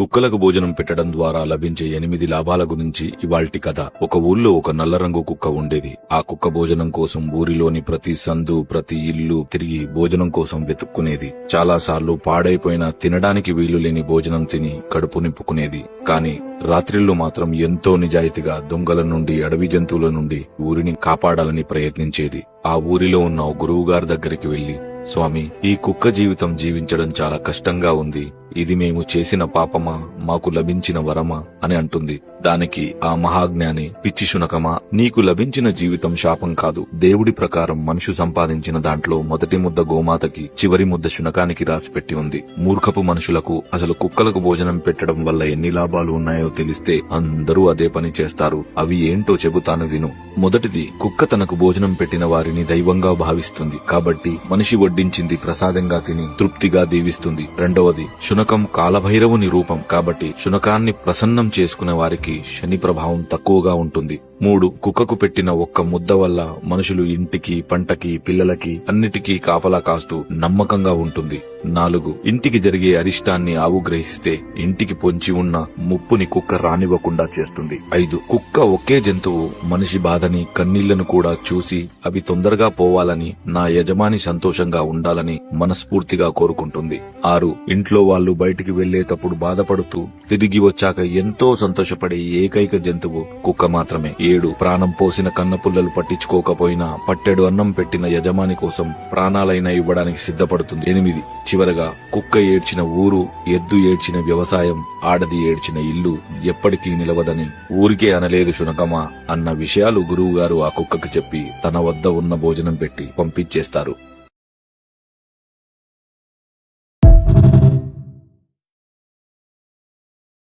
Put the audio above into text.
కుక్కలకు భోజనం పెట్టడం ద్వారా లభించే ఎనిమిది లాభాల గురించి ఇవాల్టి కథ. ఒక ఊళ్ళో ఒక నల్ల రంగు కుక్క ఉండేది. ఆ కుక్క భోజనం కోసం ఊరిలోని ప్రతి సందు ప్రతి ఇల్లు తిరిగి భోజనం కోసం వెతుక్కునేది. చాలాసార్లు పాడైపోయిన తినడానికి వీలు లేని భోజనం తిని కడుపు నింపుకునేది. కాని రాత్రిళ్ళు మాత్రం ఎంతో నిజాయితీగా దొంగల నుండి అడవి జంతువుల నుండి ఊరిని కాపాడాలని ప్రయత్నించేది. ఆ ఊరిలో ఉన్న గురువుగారి దగ్గరికి వెళ్ళి స్వామి ఈ కుక్క జీవితం జీవించడం చాలా కష్టంగా ఉంది. ఇది మేము చేసిన పాపమా మాకు లభించిన వరమా అని అంటుంది. దానికి ఆ మహాజ్ఞాని పిచ్చి శునకమా నీకు లభించిన జీవితం శాపం కాదు. దేవుడి ప్రకారం మనుషు సంపాదించిన దాంట్లో మొదటి ముద్ద గోమాతకి చివరి ముద్ద శునకానికి రాసిపెట్టి ఉంది. మూర్ఖపు మనుషులకు అసలు కుక్కలకు భోజనం పెట్టడం వల్ల ఎన్ని లాభాలు ఉన్నాయో తెలిస్తే అందరూ అదే పని చేస్తారు. అవి ఏంటో చెబుతాను విను. మొదటిది కుక్క తనకు భోజనం పెట్టిన వారిని దైవంగా భావిస్తుంది. కాబట్టి మనిషి వడ్డించింది ప్రసాదంగా తిని తృప్తిగా దీవిస్తుంది. రెండవది శునకం కాలభైరవుని రూపం కాబట్టి శునకాన్ని ప్రసన్నం చేసుకునే వారికి శని ప్రభావం తక్కువగా ఉంటుంది. మూడు కుక్కకు పెట్టిన ఒక్క ముద్ద వల్ల మనుషులు ఇంటికి పంటకి పిల్లలకి అన్నిటికీ కాపలా కాస్తూ నమ్మకంగా ఉంటుంది. నాలుగు ఇంటికి జరిగే అరిష్టాన్ని ఆవు గ్రహిస్తే ఇంటికి పొంచి ఉన్న ముప్పుని కుక్క రానివ్వకుండా చేస్తుంది. ఐదు కుక్క ఒకే జంతువు మనిషి బాధని కన్నీళ్ళను కూడా చూసి అవి తొందరగా పోవాలని నా యజమాని సంతోషంగా ఉండాలని మనస్ఫూర్తిగా కోరుకుంటుంది. ఆరు ఇంట్లో వాళ్ళు బయటికి వెళ్ళేటప్పుడు బాధపడుతూ తిరిగి వచ్చాక ఎంతో సంతోషపడే ఏకైక జంతువు కుక్క మాత్రమే. ఏడు. ప్రాణం పోసిన కన్నపుల్లలు పట్టించుకోకపోయినా పట్టెడు అన్నం పెట్టిన యజమాని కోసం ప్రాణాలైనా ఇవ్వడానికి సిద్ధపడుతుంది. ఎనిమిది. చివరగా కుక్క ఏడ్చిన ఊరు ఎద్దు ఏడ్చిన వ్యవసాయం ఆడది ఏడ్చిన ఇల్లు ఎప్పటికీ నిలవదని ఊరికే అనలేదు శునకమా అన్న విషయాలు గురువుగారు ఆ కుక్కకి చెప్పి తన వద్ద ఉన్న భోజనం పెట్టి పంపించేస్తారు.